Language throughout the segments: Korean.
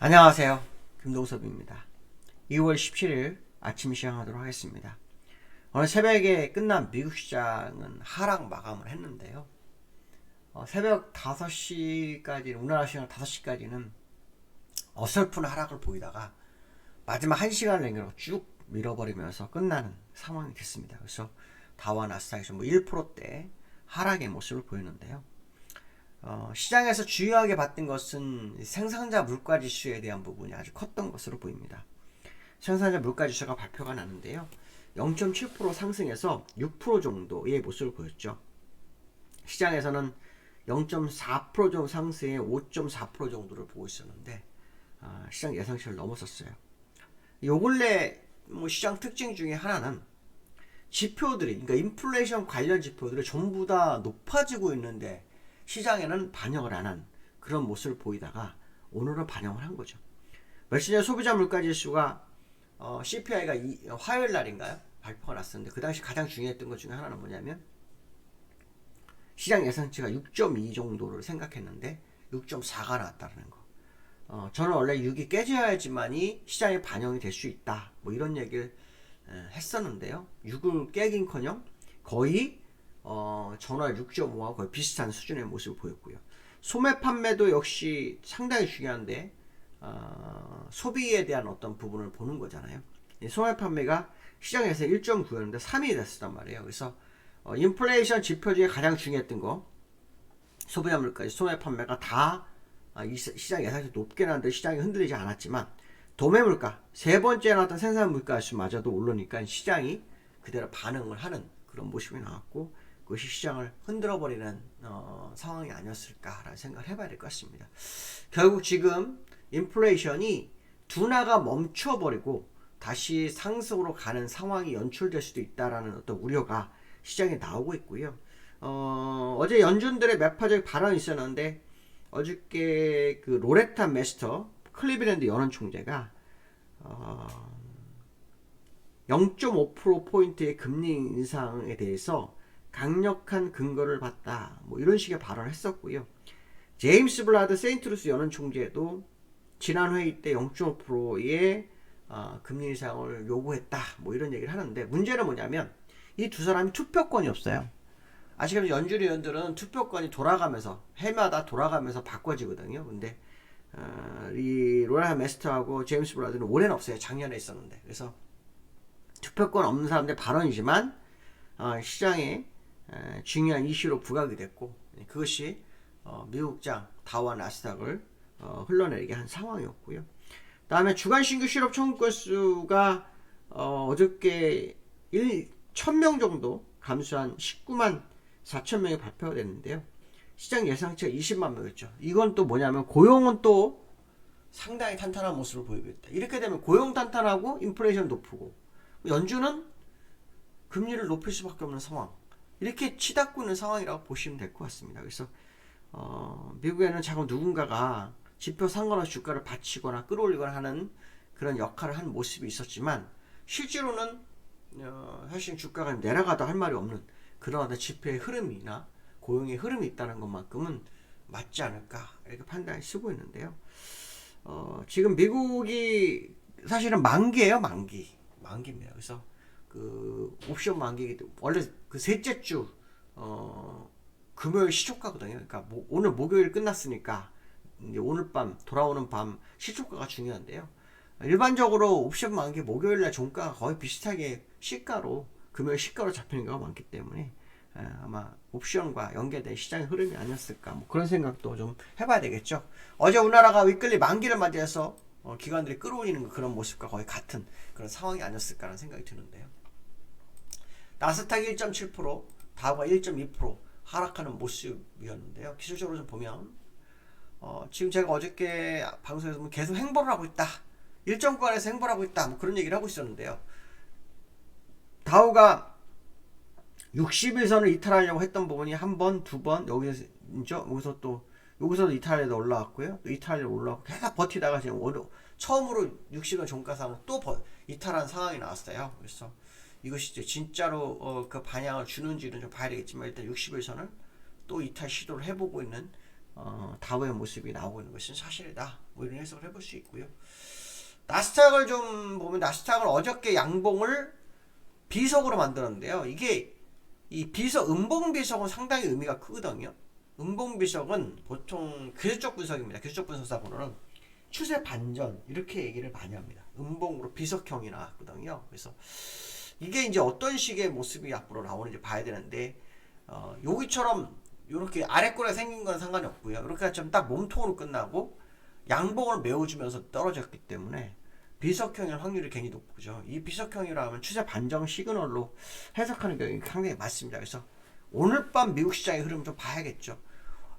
안녕하세요. 김동섭입니다. 2월 17일 아침 시작하도록 하겠습니다. 오늘 새벽에 끝난 미국 시장은 하락 마감을 했는데요. 어, 새벽 5시까지, 우리나라 시간 5시까지는 어설픈 하락을 보이다가 마지막 1시간을 남겨놓고 쭉 밀어버리면서 끝나는 상황이 됐습니다. 그래서 다와 나스닥에서 뭐 1%대 하락의 모습을 보이는데요. 어, 시장에서 중요하게 봤던 것은 생산자 물가 지수에 대한 부분이 아주 컸던 것으로 보입니다. 생산자 물가 지수가 발표가 나는데요. 0.7% 상승해서 6% 정도의 모습을 보였죠. 시장에서는 0.4% 정도 상승에 5.4% 정도를 보고 있었는데 아, 시장 예상치를 넘어섰어요. 요 근래 뭐 시장 특징 중에 하나는 지표들이 그러니까 인플레이션 관련 지표들이 전부 다 높아지고 있는데 시장에는 반영을 안 한 그런 모습을 보이다가 오늘은 반영을 한 거죠. 며칠 전 소비자 물가 지수가 어, CPI가 이, 화요일 날인가요? 발표가 났었는데 그 당시 가장 중요했던 것 중에 하나는 뭐냐면 시장 예상치가 6.2 정도를 생각했는데 6.4가 나왔다는 거. 어, 저는 원래 6이 깨져야지만이 시장에 반영이 될 수 있다. 뭐 이런 얘기를 에, 했었는데요. 6을 깨긴커녕 거의 어, 전월 6.5와 거의 비슷한 수준의 모습을 보였고요. 소매 판매도 역시 상당히 중요한데 어, 소비에 대한 어떤 부분을 보는 거잖아요. 이 소매 판매가 시장에서 1.9였는데 3이 됐었단 말이에요. 그래서 어, 인플레이션 지표 중에 가장 중요했던 거 소비자 물가지 소매 판매가 다 아, 시장 예상치 높게 나는데 시장이 흔들리지 않았지만 도매 물가 세 번째 나왔던 생산 물가 수마저도 오르니까 시장이 그대로 반응을 하는 그런 모습이 나왔고 그것이 시장을 흔들어 버리는 어, 상황이 아니었을까라는 생각을 해봐야 될 것 같습니다. 결국 지금 인플레이션이 둔화가 멈춰버리고 다시 상승으로 가는 상황이 연출될 수도 있다라는 어떤 우려가 시장에 나오고 있고요. 어, 어제 연준들의 매파적 발언이 있었는데 어저께 그 로레타 메스터 클리브랜드 연원 총재가 어, 0.5% 포인트의 금리 인상에 대해서 강력한 근거를 봤다. 뭐 이런 식의 발언을 했었고요. 제임스 블라드 세인트루스 연원 총재도 지난 회의 때 0.5%의 어, 금리 인상을 요구했다. 뭐 이런 얘기를 하는데 문제는 뭐냐면 이 두 사람이 투표권이 없어요. 아시겠지만 연준 의원들은 투표권이 돌아가면서 해마다 돌아가면서 바꿔지거든요. 근데 어, 이 로라 메스터하고 제임스 블라드는 올해는 없어요. 작년에 있었는데 그래서 투표권 없는 사람들 발언이지만 어, 시장에 에, 중요한 이슈로 부각이 됐고 그것이 어, 미국장 다와 나스닥을 어, 흘러내리게 한 상황이었고요. 다음에 주간 신규 실업 청구 건수가 어, 어저께 1, 1000명 정도 감소한 19만 4천 명이 발표가 됐는데요. 시장 예상치가 20만 명이었죠. 이건 또 뭐냐면 고용은 또 상당히 탄탄한 모습을 보이고 있다. 이렇게 되면 고용 탄탄하고 인플레이션 높고 연준은 금리를 높일 수밖에 없는 상황. 이렇게 치닫고 있는 상황이라고 보시면 될 것 같습니다. 그래서 어, 미국에는 자꾸 누군가가 지표 상관없이 주가를 받치거나 끌어올리거나 하는 그런 역할을 한 모습이 있었지만 실제로는 어, 사실 주가가 내려가다 할 말이 없는 그런 지표의 흐름이나 고용의 흐름이 있다는 것만큼은 맞지 않을까 이렇게 판단이 쓰고 있는데요. 어, 지금 미국이 사실은 만기예요, 만기. 만기입니다. 그래서 그 옵션 때문에 원래 그 셋째 주 어, 금요일 시초가거든요. 그러니까 뭐, 오늘 목요일 끝났으니까 이제 오늘 밤 돌아오는 밤 시초가가 중요한데요. 일반적으로 옵션 만기 목요일 날 종가가 거의 비슷하게 시가로 금요일 시가로 잡히는 경우가 많기 때문에 에, 아마 옵션과 연계된 시장의 흐름이 아니었을까 뭐 그런 생각도 좀 해봐야 되겠죠. 어제 우리나라가 위클리 만기를 맞이해서 어, 기관들이 끌어올리는 그런 모습과 거의 같은 그런 상황이 아니었을까라는 생각이 드는데요. 나스닥이 1.7%, 다우가 1.2% 하락하는 모습이었는데요. 기술적으로 좀 보면 어, 지금 제가 어저께 방송에서 보면 계속 행보를 하고 있다. 일정 구간에서 행보를 하고 있다. 뭐 그런 얘기를 하고 있었는데요. 다우가 60일선을 이탈하려고 했던 부분이 한 번, 두 번, 여기서, 여기서 또, 여기서도 이탈에도 올라왔고요. 또 이탈에 올라왔고, 계속 버티다가 지금 오늘 처음으로 60일 종가상을 또 버, 이탈한 상황이 나왔어요. 그래서 이것이 이제 진짜로 어, 그 반향을 주는지는 좀 봐야 되겠지만 일단 60일선을 또 이탈 시도를 해보고 있는 어, 다우의 모습이 나오고 있는 것은 사실이다. 뭐 이런 해석을 해볼 수 있고요. 나스닥을 좀 보면 나스닥은 어저께 양봉을 비석으로 만들었는데요. 이게 이 비석 음봉 비석은 상당히 의미가 크거든요. 음봉 비석은 보통 기술적 분석입니다. 기술적 분석사고는 추세 반전 이렇게 얘기를 많이 합니다. 음봉으로 비석형이 나왔거든요. 그래서 이게 이제 어떤 식의 모습이 앞으로 나오는지 봐야 되는데 어, 여기처럼 이렇게 아래꼬리가 생긴 건 상관이 없고요. 이렇게 좀 딱 몸통으로 끝나고 양봉을 메워주면서 떨어졌기 때문에 비석형일 확률이 굉장히 높죠. 이 비석형이라면 추세 반정 시그널로 해석하는 경우가 상당히 많습니다. 그래서 오늘 밤 미국 시장의 흐름 좀 봐야겠죠.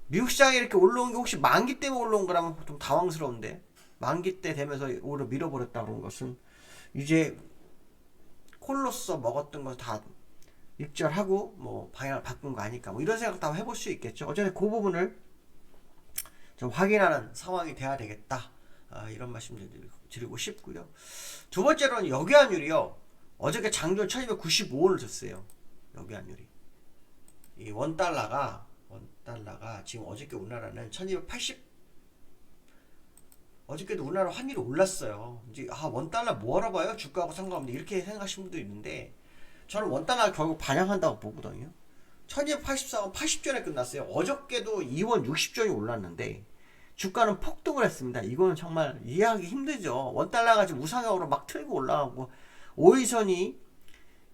미국 시장이 이렇게 올라온 게 혹시 만기 때문에 올라온 거라면 좀 당황스러운데 만기 때 되면서 오히려 밀어버렸다 그런 것은 이제 콜로서 먹었던 거다 익절하고 뭐 방향을 바꾼 거 아닐까 뭐 이런 생각 다 해볼 수 있겠죠. 어쨌든 그 부분을 좀 확인하는 상황이 돼야 되겠다. 아, 이런 말씀 드리고 싶고요. 두 번째로는 역외환율이요. 어저께 장전 1295원을 줬어요. 역외환율이. 이 원달러가 원달러가 지금 어저께 우리나라는 1280 어저께도 우리나라 환율이 올랐어요. 이제 아 원달러 뭐하러 봐요? 주가하고 상관없는데 이렇게 생각하시는 분도 있는데 저는 원달러 결국 반영한다고 보거든요. 1284원 80전에 끝났어요. 어저께도 2원 60전이 올랐는데 주가는 폭등을 했습니다. 이거는 정말 이해하기 힘들죠. 원달러가 지금 우상향으로 막 틀고 올라가고 5일선이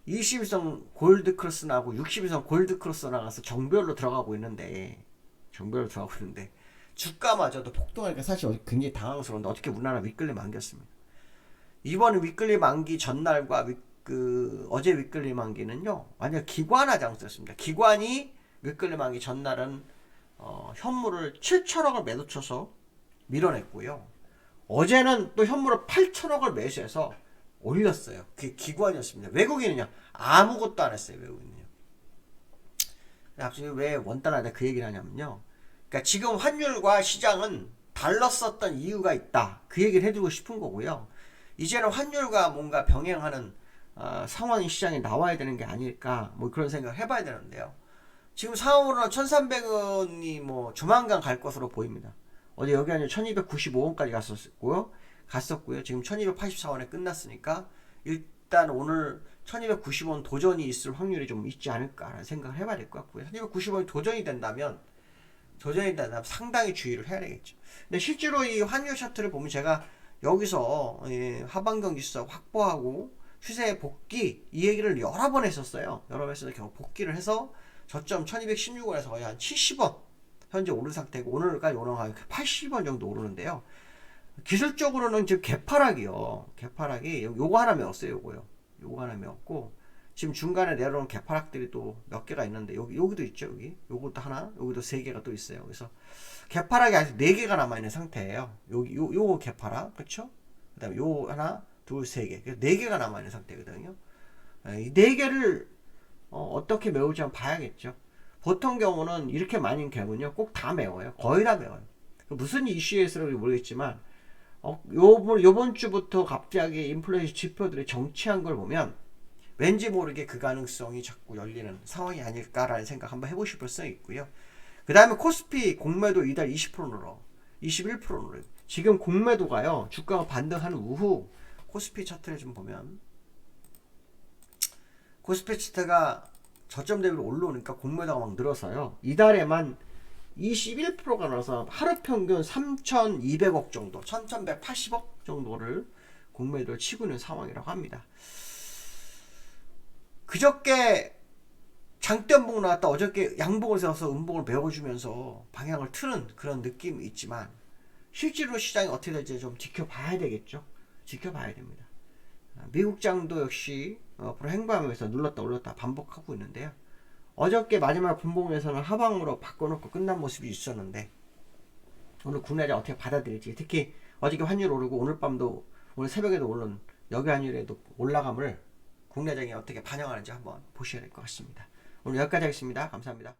21선 골드 크로스 나고 61선 골드 크로스 나가서 정별로 들어가고 있는데 정별로 들어가고 있는데 주가마저도 폭등하니까 사실 굉장히 당황스러운데 어떻게 우리나라 윗끌림 만겼습니다. 이번 윗끌림 만기 전날과 윗, 그 어제 윗끌림 만기는요 완전 기관화 장세였습니다. 기관이 윗끌림 만기 전날은 어, 현물을 7천억을 매도쳐서 밀어냈고요. 어제는 또 현물을 8천억을 매수해서 올렸어요. 그게 기관이었습니다. 외국인은요 아무것도 안 했어요. 외국인은요. 갑자기 왜 원달러에 그 얘기를 하냐면요. 그러니까 지금 환율과 시장은 달랐었던 이유가 있다. 그 얘기를 해주고 싶은 거고요. 이제는 환율과 뭔가 병행하는 어, 상황이 시장에 나와야 되는 게 아닐까 뭐 그런 생각을 해봐야 되는데요. 지금 상황으로는 1,300원이 뭐 조만간 갈 것으로 보입니다. 어제 여기 아니라 1,295원까지 갔었고요. 갔었고요. 지금 1,284원에 끝났으니까 일단 오늘 1,290원 도전이 있을 확률이 좀 있지 않을까라는 생각을 해봐야 될 것 같고요. 1,290원이 도전이 된다면 도전이 된다면 상당히 주의를 해야 되겠죠. 근데 실제로 이 환율 차트를 보면 제가 여기서 예, 하반경 지수 확보하고 추세 복귀 이 얘기를 여러 번 했었어요. 여러 번 했었는데 결국 복귀를 해서 저점 1216원에서 거의 한 70원 현재 오른 상태고 오늘까지 오르면 한 80원 정도 오르는데요. 기술적으로는 지금 개파락이요. 개파락이 요- 요거 하나 메웠어요. 요거요. 요거 하나 메웠고 지금 중간에 내려오는 개파락들이 또 몇 개가 있는데 여기 여기도 있죠. 여기 요것도 하나, 여기도 세 개가 또 있어요. 그래서 개파락이 아직 네 개가 남아 있는 상태예요. 여기 요 요거 개파락 그렇죠? 그다음에 요 하나, 둘, 세 개. 그래서 네 개가 남아 있는 상태거든요. 이 네 개를 어, 떻게 메울지 한번 봐야겠죠. 보통 경우는 이렇게 많은 경우는요, 꼭 다 메워요. 거의 다 메워요. 그 무슨 이슈에서인지 모르겠지만, 어, 요번, 요번 주부터 갑자기 인플레이션 지표들이 정치한 걸 보면, 왠지 모르게 그 가능성이 자꾸 열리는 상황이 아닐까라는 생각 한번 해보실 필요성이 있고요. 그 다음에 코스피 공매도 이달 20% 늘어, 21% 늘어. 지금 공매도가요, 주가가 반등한 우후, 코스피 차트를 좀 보면, 코스피 차트가 저점 대비로 올라오니까 공매도가 막 늘어서요. 이달에만 21%가 늘어서 하루 평균 3,200억 정도, 1,180억 정도를 공매도를 치고 있는 상황이라고 합니다. 그저께 장대음봉 나왔다 어저께 양봉을 세워서 음봉을 메워주면서 방향을 트는 그런 느낌이 있지만 실제로 시장이 어떻게 될지 좀 지켜봐야 되겠죠. 지켜봐야 됩니다. 미국 장도 역시 어, 앞으로 행보하면서 눌렀다 올렸다 반복하고 있는데요. 어저께 마지막 분봉에서는 하방으로 바꿔놓고 끝난 모습이 있었는데 오늘 국내장 어떻게 받아들일지 특히 어저께 환율 오르고 오늘 밤도 오늘 새벽에도 오른 여기 환율에도 올라감을 국내장이 어떻게 반영하는지 한번 보셔야 될 것 같습니다. 오늘 여기까지 하겠습니다. 감사합니다.